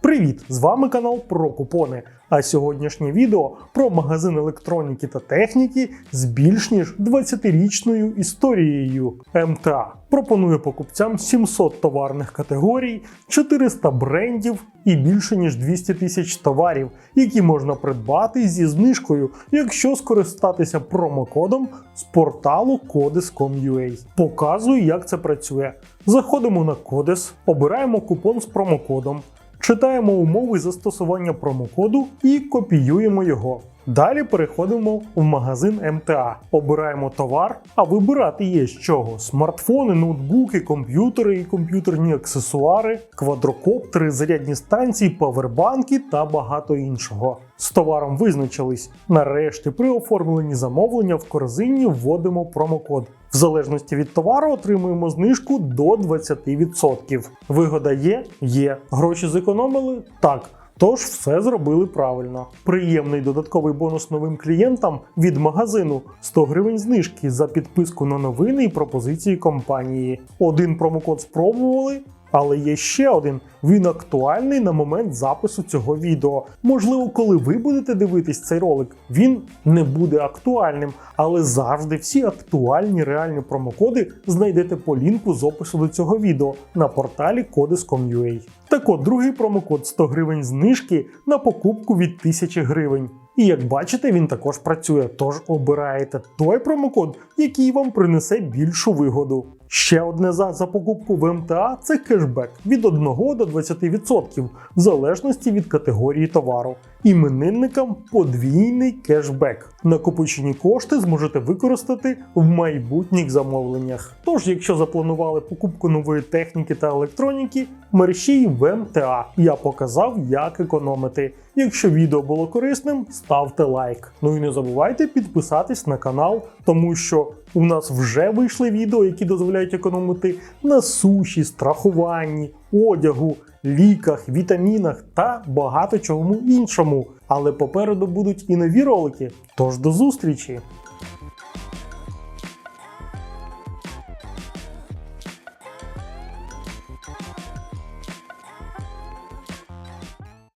Привіт! З вами канал про купони. А сьогоднішнє відео про магазин електроніки та техніки з більш ніж 20-річною історією. МТА пропонує покупцям 700 товарних категорій, 400 брендів і більше ніж 200 тисяч товарів, які можна придбати зі знижкою, якщо скористатися промокодом з порталу Codes.com.ua. Показую, як це працює. Заходимо на Codes, обираємо купон з промокодом. Читаємо умови застосування промокоду і копіюємо його. Далі переходимо в магазин МТА, обираємо товар, а вибирати є з чого: смартфони, ноутбуки, комп'ютери і комп'ютерні аксесуари, квадрокоптери, зарядні станції, павербанки та багато іншого. З товаром визначились. Нарешті при оформленні замовлення в корзині вводимо промокод. В залежності від товару отримуємо знижку до 20%. Вигода є? Є. Гроші зекономили? Так. Тож все зробили правильно. Приємний додатковий бонус новим клієнтам від магазину 100 гривень знижки за підписку на новини і пропозиції компанії. Один промокод спробували. Але є ще один. Він актуальний на момент запису цього відео. Можливо, коли ви будете дивитись цей ролик, він не буде актуальним, але завжди всі актуальні реальні промокоди знайдете по лінку з опису до цього відео на порталі Codes.com.ua. Так от, другий промокод 100 гривень знижки на покупку від 1000 гривень. І як бачите, він також працює, тож обираєте той промокод, який вам принесе більшу вигоду. Ще одне за, за покупку в МТА це кешбек від 1 до 20% в залежності від категорії товару. Іменинникам подвійний кешбек. Накопичені кошти зможете використати в майбутніх замовленнях. Тож, якщо запланували покупку нової техніки та електроніки, мерщій в МТА. Я показав, як економити. Якщо відео було корисним, ставте лайк. Ну і не забувайте підписатись на канал, тому що у нас вже вийшли відео, які дозволяють економити на суші, страхуванні, одягу, ліках, вітамінах та багато чому іншому. Але попереду будуть і нові ролики. Тож до зустрічі!